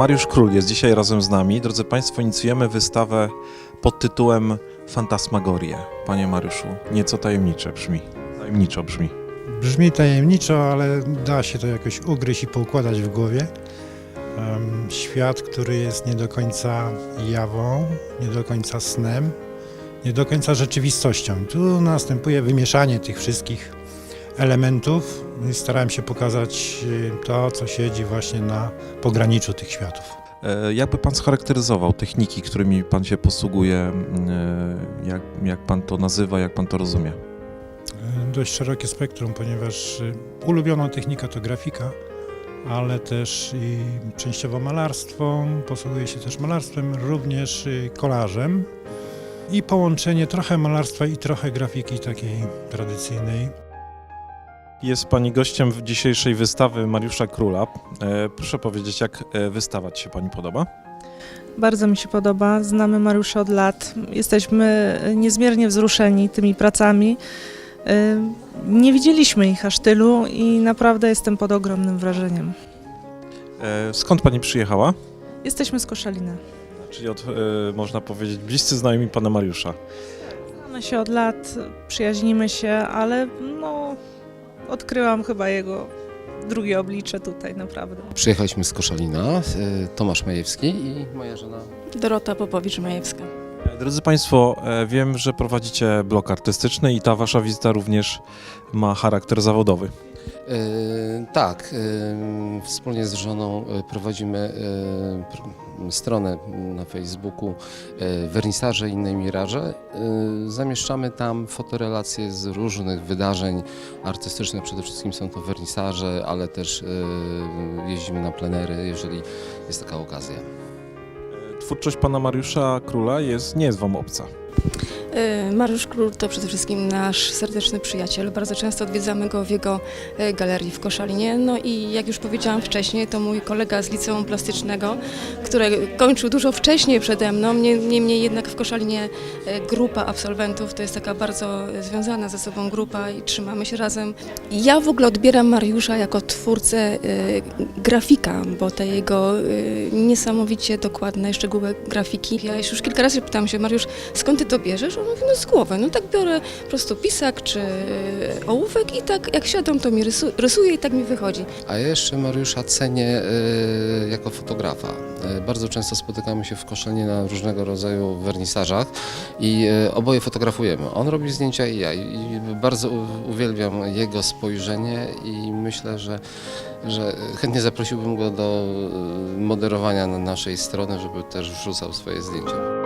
Mariusz Król jest dzisiaj razem z nami. Drodzy Państwo, inicjujemy wystawę pod tytułem Fantasmagorie. Panie Mariuszu, nieco tajemnicze brzmi. Tajemniczo brzmi. Brzmi tajemniczo, ale da się to jakoś ugryźć i poukładać w głowie. Świat, który jest nie do końca jawą, nie do końca snem, nie do końca rzeczywistością. Tu następuje wymieszanie tych wszystkich elementów starałem się pokazać y, to, co siedzi właśnie na pograniczu tych światów. E, Jakby Pan scharakteryzował techniki, którymi Pan się posługuje? e, Jak, jak Pan to nazywa, jak Pan to rozumie? E, Dość szerokie spektrum, ponieważ y, ulubiona technika to grafika, ale też i częściowo malarstwo, posługuję się też malarstwem, również y, kolażem i połączenie trochę malarstwa i trochę grafiki takiej tradycyjnej. Jest Pani gościem w dzisiejszej wystawy Mariusza Króla. E, Proszę powiedzieć, jak e, wystawa Ci się Pani podoba? Bardzo mi się podoba. Znamy Mariusza od lat. Jesteśmy niezmiernie wzruszeni tymi pracami. Nie widzieliśmy ich aż tylu i naprawdę jestem pod ogromnym wrażeniem. E, Skąd Pani przyjechała? Jesteśmy z Koszalina. Czyli od, e, można powiedzieć, bliscy znajomi Pana Mariusza. Znamy się od lat, przyjaźnimy się, ale no, odkryłam chyba jego drugie oblicze tutaj, naprawdę. Przyjechaliśmy z Koszalina, y, Tomasz Majewski i moja żona. Dorota Popowicz-Majewska. Drodzy Państwo, e, wiem, że prowadzicie blok artystyczny i ta Wasza wizyta również ma charakter zawodowy. Y, Tak, y, wspólnie z żoną y, prowadzimy pr- stronę na Facebooku Wernisaże i inne miraże. Zamieszczamy tam fotorelacje z różnych wydarzeń artystycznych. Przede wszystkim są to wernisaże, ale też jeździmy na plenery, jeżeli jest taka okazja. E, Twórczość Pana Mariusza Króla jest, nie jest Wam obca. Y, Mariusz Król to przede wszystkim nasz serdeczny przyjaciel. Bardzo często odwiedzamy go w jego y, galerii w Koszalinie. No i jak już powiedziałam wcześniej, to mój kolega z liceum plastycznego, który kończył dużo wcześniej przede mną. Nie- Niemniej jednak w Koszalinie y, grupa absolwentów to jest taka bardzo związana ze sobą grupa i trzymamy się razem. Ja w ogóle odbieram Mariusza jako twórcę grafika, bo te jego niesamowicie dokładne, szczegółowe grafiki. Ja już kilka razy pytam się, Mariusz, skąd ty to bierzesz? On mówi, no z głowy. No tak biorę po prostu pisak czy y, ołówek i tak jak siadam, to mi rysu, rysuję i tak mi wychodzi. A ja jeszcze Mariusza cenię y, jako fotografa. Y, bardzo często spotykamy się w Koszalinie na różnego rodzaju wernisażach i oboje fotografujemy. On robi zdjęcia i ja. I bardzo uwielbiam jego spojrzenie i myślę, że, że chętnie zaprosiłbym go do moderowania na naszej strony, żeby też wrzucał swoje zdjęcia.